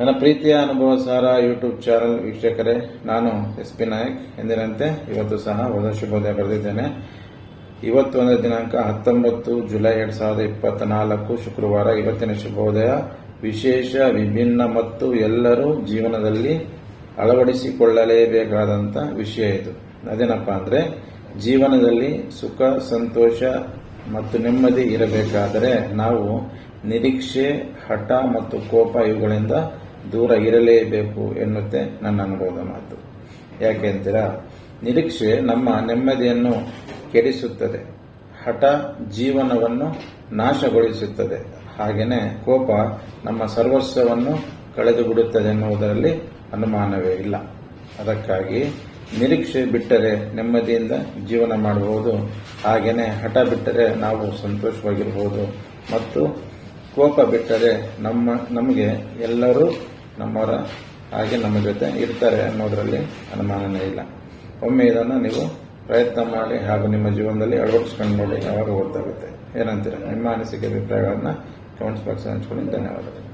ನನ್ನ ಪ್ರೀತಿಯ ಅನುಭವ ಸಾರ ಯೂಟ್ಯೂಬ್ ಚಾನಲ್ ವೀಕ್ಷಕರೇ, ನಾನು ಎಸ್ ಪಿ ನಾಯಕ್. ಎಂದಿನಂತೆ ಇವತ್ತು ಸಹ ಹೊಸ ಶುಭೋದಯ ಬರೆದಿದ್ದೇನೆ. ಇವತ್ತು ದಿನಾಂಕ ಹತ್ತೊಂಬತ್ತು ಜುಲೈ ಎರಡ್ ಸಾವಿರದ ಇಪ್ಪತ್ತ ನಾಲ್ಕು ಶುಕ್ರವಾರ ಇವತ್ತಿನ ಶುಭೋದಯ. ವಿಶೇಷ, ವಿಭಿನ್ನ ಮತ್ತು ಎಲ್ಲರೂ ಜೀವನದಲ್ಲಿ ಅಳವಡಿಸಿಕೊಳ್ಳಲೇಬೇಕಾದಂಥ ವಿಷಯ ಇದು. ಅದೇನಪ್ಪ ಅಂದ್ರೆ, ಜೀವನದಲ್ಲಿ ಸುಖ, ಸಂತೋಷ ಮತ್ತು ನೆಮ್ಮದಿ ಇರಬೇಕಾದರೆ ನಾವು ನಿರೀಕ್ಷೆ, ಹಠ ಮತ್ತು ಕೋಪ ಇವುಗಳಿಂದ ದೂರ ಇರಲೇಬೇಕು ಎನ್ನುತ್ತೆ ನನ್ನ ಅನುಭವದ ಮಾತು. ಯಾಕೆ ಅಂತೀರಾ? ನಿರೀಕ್ಷೆ ನಮ್ಮ ನೆಮ್ಮದಿಯನ್ನು ಕೆಡಿಸುತ್ತದೆ. ಹಠ ಜೀವನವನ್ನು ನಾಶಗೊಳಿಸುತ್ತದೆ. ಹಾಗೆಯೇ ಕೋಪ ನಮ್ಮ ಸರ್ವಸ್ವವನ್ನು ಕಳೆದುಬಿಡುತ್ತದೆ ಎನ್ನುವುದರಲ್ಲಿ ಅನುಮಾನವೇ ಇಲ್ಲ. ಅದಕ್ಕಾಗಿ ನಿರೀಕ್ಷೆ ಬಿಟ್ಟರೆ ನೆಮ್ಮದಿಯಿಂದ ಜೀವನ ಮಾಡಬಹುದು. ಹಾಗೆಯೇ ಹಠ ಬಿಟ್ಟರೆ ನಾವು ಸಂತೋಷವಾಗಿರಬಹುದು. ಮತ್ತು ಕೋಪ ಬಿಟ್ಟರೆ ನಮ್ಮ, ನಮಗೆ ಎಲ್ಲರೂ ನಮ್ಮವರ ಹಾಗೆ ನಮ್ಮ ಜೊತೆ ಇರ್ತಾರೆ ಅನ್ನೋದರಲ್ಲಿ ಅನುಮಾನನೇ ಇಲ್ಲ. ಒಮ್ಮೆ ಇದನ್ನು ನೀವು ಪ್ರಯತ್ನ ಮಾಡಿ ಹಾಗೂ ನಿಮ್ಮ ಜೀವನದಲ್ಲಿ ಅಳವಡಿಸ್ಕೊಂಡು ನೋಡಿ ಯಾವಾಗ ಗೊತ್ತಾಗುತ್ತೆ ಏನಂತೀರ? ನಿಮ್ಮ ಅನಿಸಿಕೆ, ಅಭಿಪ್ರಾಯಗಳನ್ನ ಕಮೆಂಟ್ಸ್ ಬಾಕ್ಸ್ ಹಂಚ್ಕೊಳ್ಳಿ. ಧನ್ಯವಾದಗಳು.